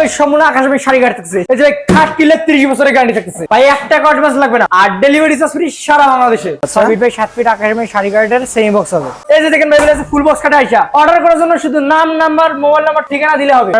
ভাই সম্পূর্ণ আকাশে শাড়ি কাটতেছে। এই যে ভাই খাট কিনলে 30 বছরের গ্যারান্টি থাকতেছে। ভাই একটা কট লাগবে না। আর ডেলিভারি চার্জ ফ্রি সারা বাংলাদেশে। 6 ফিট বাই 7 ফিট আকাশে শাড়ি কাটের সেম বক্স হবে। এই যে দেখেন ভাই বলে ফুল বক্স কাটা আইসা। অর্ডার করার জন্য শুধু নাম নাম্বার মোবাইল নাম্বার ঠিকানা দিলে হবে।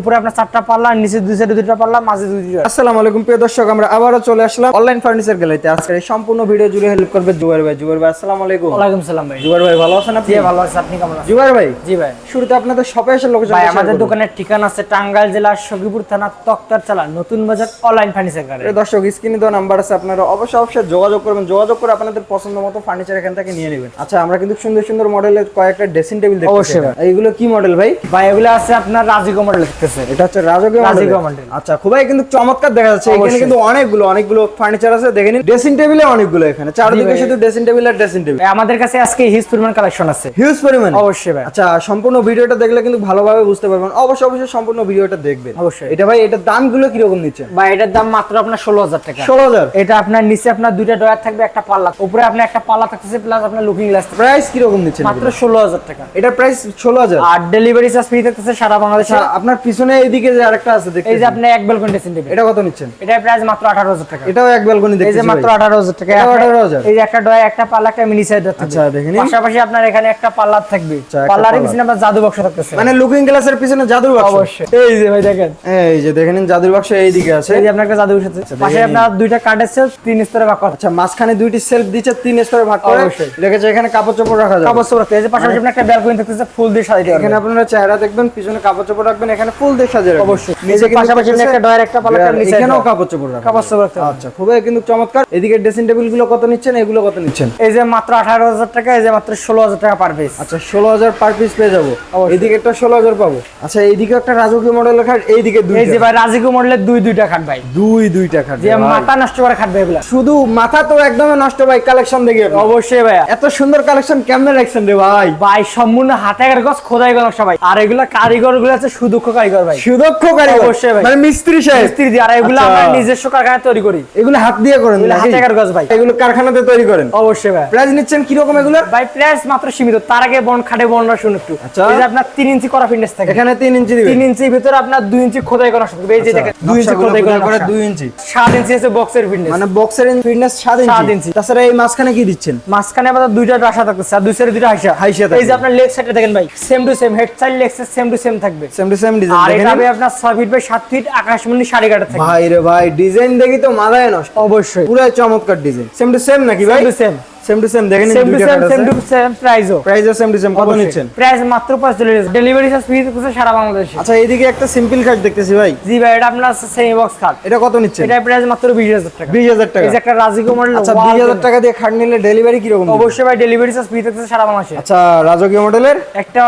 উপরে আপনার চারটা পাল্লা নিচে দুই সাইডে দুইটা পাল্লা মাঝে দুই আসসালামু আলাইকুম প্রিয় দর্শক আমরা আবারও চলে আসলাম অনলাইন ফার্নিচার গ্যালারিতে আজকের এই সম্পূর্ণ ভিডিও জুড়ে হেল্প করবে জুবাইর ভাই। জুবাইর ভাই আসসালামু আলাইকুম। ওয়ালাইকুম সালাম ভাই। জুবাইর ভাই ভালো আছেন আপনি? ভালো আছে। আপনি কেমন আছেন? জুবাইর ভাই জি ভাই। শুরুতে আপনাদের শপে এসে লোকেশন ভাই আমাদের দোকানের ঠিকানা আছে টাঙ্গাইল জেলার সখীপুর থানা তক্তার চালা নতুন বাজার অনলাইন ফার্নিচার গাড়ি দর্শক স্ক্রিনে দেওয়া নাম্বার আছে আপনারা অবশ্যই অবশ্যই যোগাযোগ করবেন। যোগাযোগ করে আপনাদের পছন্দ মতো ফার্নিচার এখান থেকে নিয়ে নেবেন। আচ্ছা আমরা কিন্তু সুন্দর সুন্দর মডেলের কয়েকটা ড্রেসিং টেবিল দেখতেছি অবশ্যই এইগুলো কি মডেল ভাই? ভাই এগুলো আছে আপনার রাজিকো মডেল দেখতেছে। এটা হচ্ছে রাজকীয় রাজকীয় মডেল। আচ্ছা খুবই কিন্তু চমৎকার দেখা যাচ্ছে। এখানে। কিন্তু অনেকগুলো অনেকগুলো ফার্নিচার আছে। দেখে নিন ড্রেসিং টেবিলে অনেকগুলো এখানে। চারদিকে শুধু ড্রেসিং টেবিল আর ড্রেসিং টেবিল আমাদের কাছে আজকে হিউজ পরিমাণ কালেকশন আছে। হিউজ পরিমাণ। অবশ্যই ভাই। আচ্ছা সম্পূর্ণ ভিডিওটা দেখলে কিন্তু ভালোভাবে বুঝতে পারবেন। অবশ্যই অবশ্যই সম্পূর্ণ ভিডিওটা দেখবেন। অবশ্যই। এটা ভাই এটার দামগুলো কীরকম নিচ্ছেন? ভাই এটার দাম মাত্র আপনার ষোলো হাজার টাকা। ষোলো হাজার? এটা আপনার নিচে আপনার দুইটা ডয়ার থাকবে একটা পাল্লা। উপরে আপনার একটা পাল্লা থাকতেছে প্লাস আপনার লুকিং গ্লাস প্রাইস কীরকম নিচ্ছেন মাত্র ষোলো হাজার টাকা। এটা প্রাইস ষোলো হাজার? আর ডেলিভারি চার্জ ফ্রি থাকতেছে সারা বাংলাদেশে। আচ্ছা আপনার পিছনে এইদিকে যে আরেকটা আছে দেখতে এই যে আপনি এক বেলকন ড্রেসিং এটা কত নিচ্ছেন? এটার প্রাইস মাত্র আঠারো হাজার টাকা। এটাও এক ব্যালকনি এই যে মাত্র আঠারো হাজার টাকা। আপনার- 18,000 এই যে একটা ডয় একটা পাল্লা একটা মিনি সাইড আচ্ছা, দেখে নিন। পাশাপাশি আপনার এখানে একটা পাল্লার থাকবে। আচ্ছা, পাল্লারের পাল্লা। পিছনে আপনার জাদু বক্স থাকতেছে। মানে লুকিং গ্লাসের পিছনে জাদুর বাক্স অবশ্যই। এই যে ভাই দেখেন। এই যে দেখে নিন জাদুর বাক্স এইদিকে আছে। এই যে আপনার একটা জাদু বক্স পাশে আপনার দুইটা কার্ডের সেল তিন স্তরে ভাগ করা। আচ্ছা মাঝখানে দুইটি সেলফ দিচ্ছে তিন স্তরে ভাগ করে। রেখেছে এখানে কাপড় চোপড় রাখা যাবে। কাপড় চোপড় রাখতে। এই যে পাশাপাশি আপনার একটা ব্যালকনি থাকতেছে ফুল দিয়ে সাজিয়ে দেওয়া এখানে আপনারা চেহারা দেখবেন পিছনে কাপড় চোপড় রাখবেন এখানে ফুল দিয়ে সাজিয়ে রাখবেন। অবশ্যই। নিচে পাশাপাশি একটা ডয়ার, একটা একটা নিচে এখানেও কাপড় চোপড় রাখা কাপড় চোপড় রাখতে আচ্ছা খুবই কিন্তু চমৎকার। এদিকে ড্রেসিং টেবিলগুলো কত নিচ্ছেন এগুলো কত নিচ্ছেন? এই যে মাত্র আঠারো হাজার টাকা এই যে মাত্র ষোলো হাজার টাকা পার পিস আচ্ছা ষোলো হাজার পার পিস পেয়ে যাব। এদিকে একটা ষোলো হাজার পাবো। আচ্ছা এইদিকে একটা রাজকীয় মডেলের খাট এইদিকে দুই এই যে ভাই রাজিকো মডেলের দুই দুইটা খাট ভাই। দুই দুইটা খাট যে মাথা নষ্ট করে খাটবে এগুলা। শুধু মাথা তো একদমই নষ্ট ভাই কালেকশন দেখে অবশ্যই ভাই এত সুন্দর কালেকশন কেমনে রাখছেন রে ভাই? ভাই সম্পূর্ণ হাতের গছ খোদাই সবাই আর এগুলা কারিগরগুলো আছে সুদক্ষ কারিগর ভাই। সুদক্ষ কারিগর? অবশ্যই ভাই। মানে মিস্ত্রি সাহেব? মিস্ত্রি দিয়ে আর এগুলো আচ্ছা। আমরা নিজস্ব কারখানায় তৈরি করি। এগুলো হাত দিয়ে করেন? হাতের গছ ভাই। এগুলো কারখানাতে তৈরি করেন? অবশ্যই ভাই। প্রাইস নিচ্ছেন কীরকম এগুলো? ভাই প্রাইস মাত্র সীমিত। তার আগে বন খাটে বনরা শুনুন একটু। আচ্ছা। এই যে আপনার তিন ইঞ্চি করা ফিটনেস থাকে। এখানে তিন ইঞ্চি দিবেন। তিন ইঞ্চির ভিতরে আপনার দুই ইঞ্চি খোদাই করা থাকবে এই যে আচ্ছা, দেখেন দুই ইঞ্চি খোদাই করা খোদাই করে নকশা। দুই ইঞ্চি। সাত ইঞ্চি আছে বক্সের ফিটনেস মানে বক্সের ফিটনেস সাত সাত ইঞ্চি। ইঞ্চি। তাছাড়া এই মাঝখানে কি দিচ্ছেন? মাঝখানে আবার দুইটা রাশা থাকতেছে আর দুই সাইডে দুইটা হাইসা। হাইসা এই যে আপনার লেগ সাইডে দেখেন ভাই same to same head side leg side same to same থাকবে। সেম টু সেম আর ডিজাইন এটা দেখেন হবে আপনার ছয় ফিট বাই সাত ফিট আকাশমণি সাড়ে কাটা থাকবে। ভাই রে ভাই ডিজাইন দেখি তো মাথায় নষ্ট। অবশ্যই। পুরো চমৎকার ডিজাইন সেম টু সেম নাকি ভাই? Same to same same to same দেখেন same to same same to same প্রাইসও প্রাইসও সেম টু সেম কত নিচ্ছেন? প্রাইস মাত্র পঁয়তাল্লিশ ডেলিভারি চার্জ ফ্রি করছে সারা বাংলাদেশে। আচ্ছা এইদিকে একটা সিম্পল কাট দেখতেছি ভাই। জি ভাই এটা আপনার সেমি বক্স খাট এটা কত নিচ্ছেন? এটা প্রাইস মাত্র বিশ হাজার টাকা। বিশ হাজার টাকা। এই যে একটা রাজিকো মডেল আচ্ছা বিশ হাজার টাকা দিয়ে খাট নিলে ডেলিভারি কি রকম অবশ্যই ভাই ডেলিভারি চার্জ ফ্রি থাকছে সারা বাংলাদেশে। আচ্ছা রাজকীয় মডেলের একটা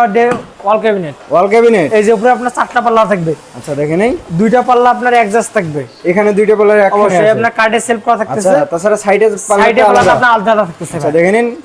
ওয়াল ক্যাবিনেট। ওয়াল ক্যাবিনেট? এই যে উপরে আপনার চারটা পাল্লা থাকবে। আচ্ছা দুইটা পাল্লা আপনার অ্যাডজাস্ট থাকবে। এখানে দুইটা পাল্লার অবশ্যই আপনার কার্ডে সেলফ করা আচ্ছা তাছাড়া সাইডে সাইডে পাল্লা আপনার আলাদা থাকতেছে আচ্ছা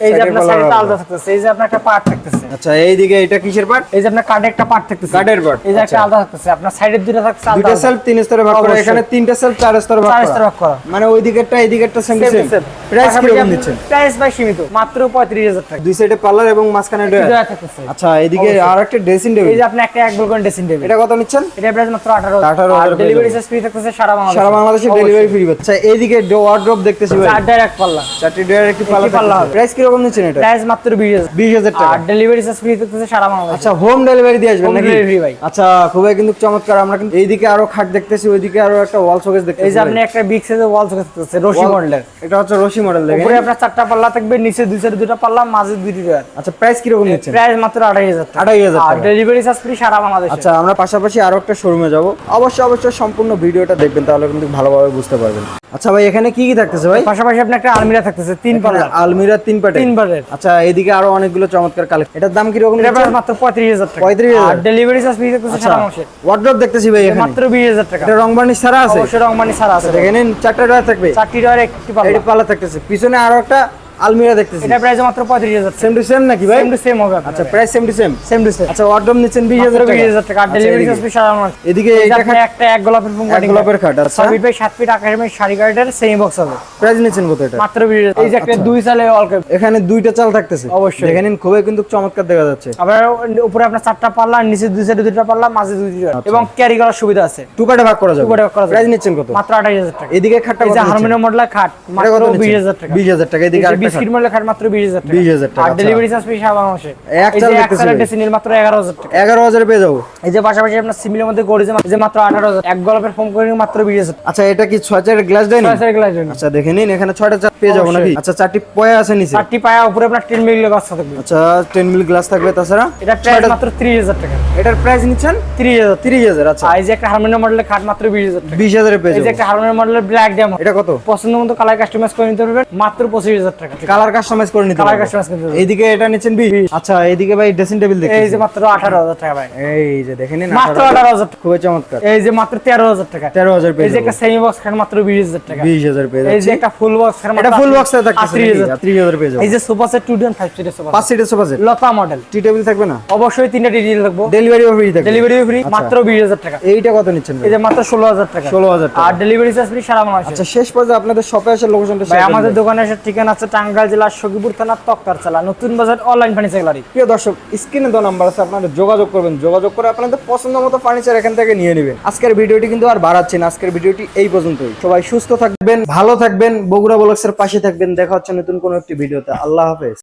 এই যে আপনার সাইডে আলাদা। থাকতেছে। এই যে আপনার একটা পার্ট থাকতেছে। আচ্ছা এইদিকে এটা কিসের পার্ট এই যে আপনার কার্ডে একটা পার্ট থাকতেছে। কাঠের part, এই যে একটা আচ্ছা। আলাদা থাকতেছে। আপনার সাইডের দুইটা থাকছে আলাদা দুইটা সেলফ তিন স্তরে ভাগ করা। এখানে তিনটা সেলফ চার স্তরে ভাগ চার স্তরে ভাগ করা। মানে ওই দিকেরটা এই দিকেরটা সেম সেম প্রাইস কীরকম আপনি- দিচ্ছেন? প্রাইস ভাই সীমিত। মাত্র পঁয়ত্রিশ হাজার টাকা। দুই সাইডে পার্লার এবং মাঝখানে থাকতেছে। আচ্ছা এদিকে। আর একটা ড্রেসিং টেবিল এই যে আপনি একটা এক বলবেন ড্রেসিং টেবিল এটা কত নিচ্ছেন? এটা প্রাইস মাত্র আঠারো। 18,000 আর ডেলিভারি। চার্জ ফ্রি থাকতেছে সারা বাংলাদেশে। সারা বাংলাদেশে ডেলিভারি ফ্রি আচ্ছা এইদিকে ওয়ার্ড্রপ দেখতেছি ভাই। চার ডাইরেক্ট পাল্লা। চারটি ডয়ার একটি পাল্লা পাল্লা। প্রাইস কীরকম নিচ্ছেন এটা? প্রাইস মাত্র বিশ হাজার। বিশ হাজার টাকা। আর ডেলিভারি চার্জ ফ্রি থাকতেছে সারা বাংলাদেশে। আচ্ছা হোম ডেলিভারি দিয়ে আসবেন নাকি? delivery ভাই। আচ্ছা খুবই কিন্তু চমৎকার। আমরা কিন্তু এইদিকে আরও খাট দেখতেছি ওইদিকে আরও একটা ওয়াল শোকেস দেখতেছি এই যে আপনি একটা বিগ সাইজের ওয়াল চোখে থাকতেছে রশি মডেলের। এটা হচ্ছে রশি মডেল দেখেন। উপরে আপনার চারটা পাল্লা থাকবে নিচে দুই সাইডে দুটো পাল্লা মাঝে ডয়ার আচ্ছা প্রাইস কীরকম নিচ্ছেন? প্রাইস মাত্র আড়াই হাজার টাকা আর ডেলিভারি চার্জ ফ্রি সারা বাংলাদেশে। আচ্ছা আমরা পাশাপাশি আরও একটা শোরুমে যাব। অবশ্যই অবশ্যই সম্পূর্ণ ভিডিওটা দেখবেন তাহলে কিন্তু ভালোভাবে বুঝতে পারবেন। আচ্ছা ভাই এখানে কি কি থাকতেছে ভাই? পাশাপাশি আপনি একটা আলমিরা থাকতেছে তিন পাল্লা আলমিরা তিন পাটে তিন আচ্ছা এদিকে আরও অনেকগুলো চমৎকার কালেকশন এটার দাম কীরকম এটা প্রাইস মাত্র পঁয়ত্রিশ হাজার টাকা। 35,000 আর ডেলিভারি চার্জ ফ্রি থাকতেছে আচ্ছা সারা মাসে ওয়ার্ড্রপ দেখতেছি ভাই এখানে। মাত্র বিশ হাজার টাকা। এটা রং বার্নিশ ছাড়া আছে? অবশ্যই ছাড়া আছে। দেখে নিন চারটা ডয়ার থাকবে। চারটি ডয়ার একটি পাল্লা। এটি পাল্লা থাকতেছে। পিছনে আরও একটা আলমিরা দেখতেছি। এটা প্রাইস মাত্র পঁয়ত্রিশ হাজার সেম টু সেম নাকি ভাই? সেম টু সেম হবে। আচ্ছা price same to same same to same আচ্ছা ওয়ার্ডরোব নিচ্ছেন বিশ হাজার বিশ টাকা। ডেলিভারি চার্জ সারা মাস এদিকে এটা একটা এক গোলাপের ফোন এক গোলাপের খাট আচ্ছা। ছয় ফিট বাই সাত ফিট আকাশের শাড়ি কার্ডের সেমি বক্স হবে। প্রাইস নিচ্ছেন কত এটা? মাত্র বিশ হাজার। এই যে একটা আচ্ছা। দুই সালে অল কেপ এখানে দুইটা চাল থাকতেছে। অবশ্যই। দেখে নিন খুবই কিন্তু চমৎকার দেখা যাচ্ছে। আবার উপরে আপনার চারটা পাল্লা আর নিচে দুই সাইডে দুইটা পাল্লা মাঝে দুই দুইটা আচ্ছা। এবং ক্যারি করার সুবিধা আছে। টুকাটা ভাগ করা যাবে। টুকাটা ভাগ করা যাবে। প্রাইস নিচ্ছেন কত? মাত্র আঠাশ হাজার টাকা। এদিকে খাটটা এই যে হারমোনিয়াম মডেলের খাট মাত্র কত বিশ নিচ্ছেন? হাজার টাকা। বিশ হাজার টাকা। এদিকে খাট মাত্র টাকা। 20,000 টাকা, আর আচ্ছা। ডেলিভারি চার্জ পেয়ে সারা মাসে এক চাল যে এক দেখতেছি সালের ভাই। ডেসিনির মাত্র এগারো হাজার টাকা। এগারো হাজারে পেয়ে যাব। এই যে পাশাপাশি আপনার সিমিলের মধ্যে গড়েছে যে মাত্র আঠারো হাজার। এক গল্পের ফোম করে মাত্র বিশ হাজার টাকা। আচ্ছা এটা কি গ্লাস আচ্ছা দেখে নিন এখানে ছয়টা চাপ পেয়ে যাব নাকি? আচ্ছা চারটি পয়া আছে নিচে। চারটি পায়া উপরে আপনার টেন মিলি বাচ্চা থাকবে। আচ্ছা টেন মিল গ্লাস থাকবে তাছাড়া? এটা প্রাইস মাত্র ত্রিশ হাজার টাকা। এটার প্রাইস নিচ্ছেন? ত্রিশ হাজার। তিরিশ হাজার আচ্ছা। এই যে একটা হারমোনিয়াম মডেলের খাট মাত্র বিশ হাজার টাকা। বিশ হাজারে পেয়ে এই যে একটা হারমোনিয়াম মডেলের ব্ল্যাক ড্যাম এটা কত? পছন্দ মতো কালার কাস্টমাইজ করে নিতে পারবেন। মাত্র পঁচিশ হাজার টাকা। কালার কাস্টমাইজ করে নিতে কালার কাস্টমাইজ পারবেন এইদিকে এটা নিচ্ছেন বিশ। আচ্ছা এইদিকে ভাই ড্রেসিং টেবিল দেখে এই যে মাত্র আঠারো হাজার টাকা ভাই। এই যে দেখে নিন মাত্র 18,000 আঠারো হাজার টাকা। খুবই চমৎকার। এই যে মাত্র তেরো হাজার টাকা। তেরো হাজার পেয়ে এই যে একটা সেমি বক্স খাট মাত্র বিশ হাজার টাকা। বিশ হাজার পেয়ে এই যে একটা ফুল বক্স খাট এটা ফুল বক্সে ত্রিশ হাজার। ত্রিশ পেয়ে যাব। এই যে sofa set two then five সিটের সোফা পাঁচ সিটের সোফা সেট লতা মডেল টি টেবিল থাকবে না? অবশ্যই তিনটা ডিটেল থাকব। ডেলিভারি ফ্রি থাকবে। Delivery free. মাত্র বিশ হাজার টাকা। এইটা কত নিচ্ছেন এই যে মাত্র ষোলো হাজার টাকা। ষোলো হাজার টাকা। আর ডেলিভারি চার্জ ফ্রি সারা মাসে আচ্ছা শেষ পর্যন্ত আপনাদের শপে আসার লোকেশনটা ভাই আমাদের দোকানে আসার ঠিকানা আছে টাঙ্গাইল জেলার সখীপুর থানার তক্কার চালা। নতুন বাজার অনলাইন ফার্নিচার গ্যালারি প্রিয় দর্শক স্ক্রিনে দেওয়া নাম্বার আছে, আপনারা যোগাযোগ করবেন। যোগাযোগ করে আপনাদের পছন্দ মতো ফার্নিচার এখান থেকে নিয়ে নেবেন। আজকের ভিডিওটি কিন্তু আর বাড়াচ্ছি না। আজকের ভিডিওটি এই পর্যন্তই। সবাই সুস্থ থাকবেন, ভালো থাকবেন। বগুড়া ব্লগসের পাশে থাকবেন। দেখা হচ্ছে নতুন কোনো একটি ভিডিওতে। আল্লাহ হাফেজ।